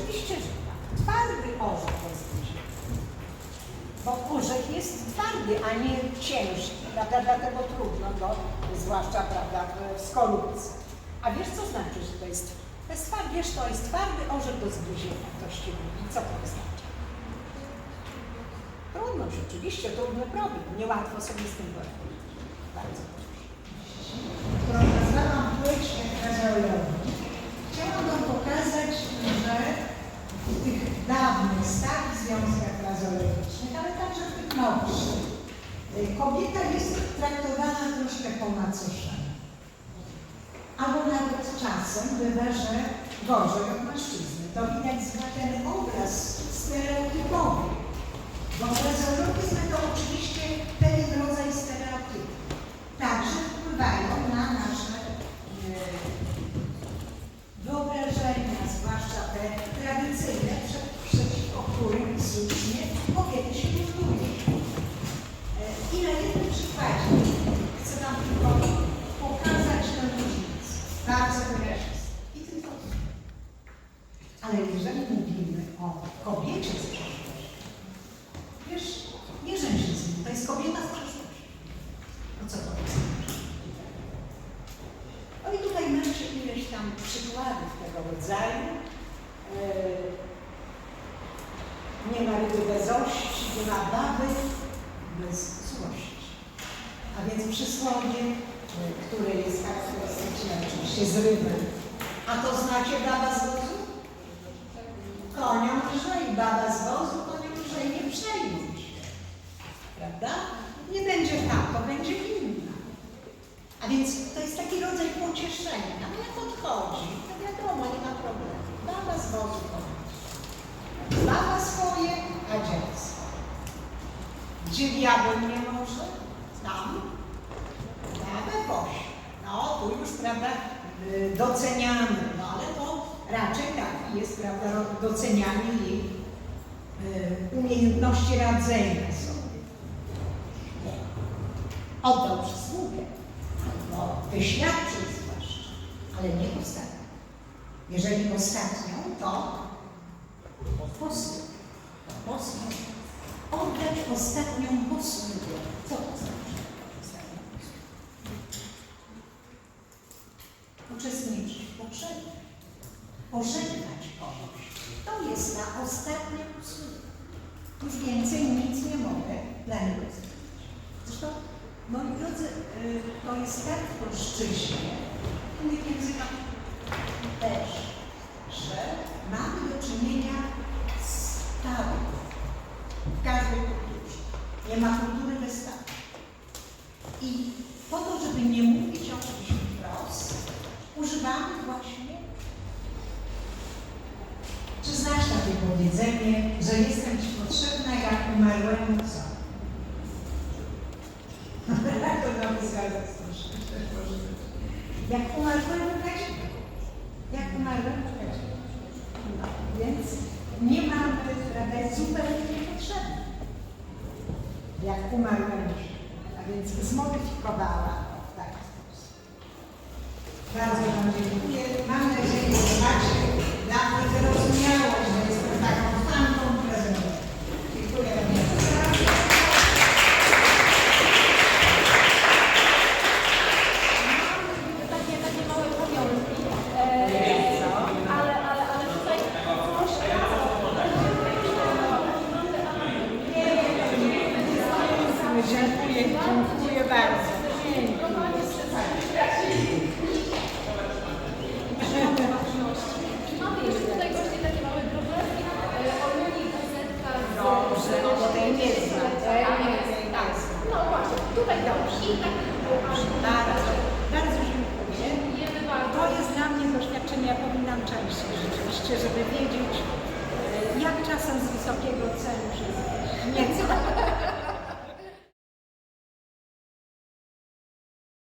Oczywiście, że tak. Twardy orzech jest bliżej. Bo orzech jest twardy, a nie ciężki, prawda? Dlatego trudno go, zwłaszcza prawda, w skorupce. A wiesz, co znaczy, że to jest, to jest twardy? Wiesz, to jest twardy orzech do zgryzienia. Ktoś ci mówi, co to znaczy? Trudno, rzeczywiście, trudny problem. Niełatwo sobie z tym poradzić. Bardzo proszę. Nowszych, y, kobieta jest traktowana troszkę po macoszemu. Albo nawet czasem bywa, że gorzej od mężczyzny. To widać zna ten obraz stereotypowy. Bo frazeologizm to oczywiście pewien rodzaj stereotypów także wpływają na nasze e, wyobrażenia, zwłaszcza te tradycyjne, przeciwko którym słusznie Ale jeżeli mówimy o kobiecie z przeszłości, wiesz, nie mężczyzn, to jest kobieta z przeszłości. No co to jest? No i tutaj macie ileś tam przykładów tego rodzaju. Yy, Nie ma ryby bez ości, nie ma baby bez złości. A więc przysłowie, yy, które jest charakterystyczne oczywiście z ryby. A to znacie baba z? Koniom lżej, baba z wozu, koniom lżej nie przejmuj się. Prawda? Nie będzie tam, to będzie inna. A więc to jest taki rodzaj pocieszenia. A jak odchodzi, to wiadomo, nie ma problemu. Baba z wozu chodzi. Baba swoje, a dziecko. Gdzie diabeł nie może? Tam. Babę poś. No, tu już, prawda, y, doceniamy. No, ale to raczej tak jest, prawda, docenianie jej y, umiejętności radzenia sobie. Nie. Oddał przysługę. No, wyświadczył zwłaszcza, ale nie ostatnią. Jeżeli ostatnią, to posług. To posług. Oddać ostatnią posługę. Co to znaczy? Ostatnią posługę? Uczestniczyć w pogrzebie. Pożegnać kogoś. To jest ta ostatnia posługa. Już więcej nic nie mogę dla niego zrobić. Zresztą, moi drodzy, y, to jest tak w polszczyźnie, w innych językach też, że mamy do czynienia z stawem w każdej kulturze. Nie ma kultury bez stawu. I po to, żeby nie mówić o czymś wprost, używamy właśnie czy znasz takie powiedzenie, że jestem Ci potrzebna jak umarłemu co? Jak to nam zgadza z tym szczęściem Boże? Jak umarłemu kadziku. Jak umarłemu kadziku. No, więc nie mamy, prawda, jest zupełnie niepotrzebny. Jak umarłemu. A więc zmodyfikowała w taki sposób. Bardzo Wam dziękuję. jeszcze, żeby wiedzieć, e, jak czasem z wysokiego celu żyć. Nieco.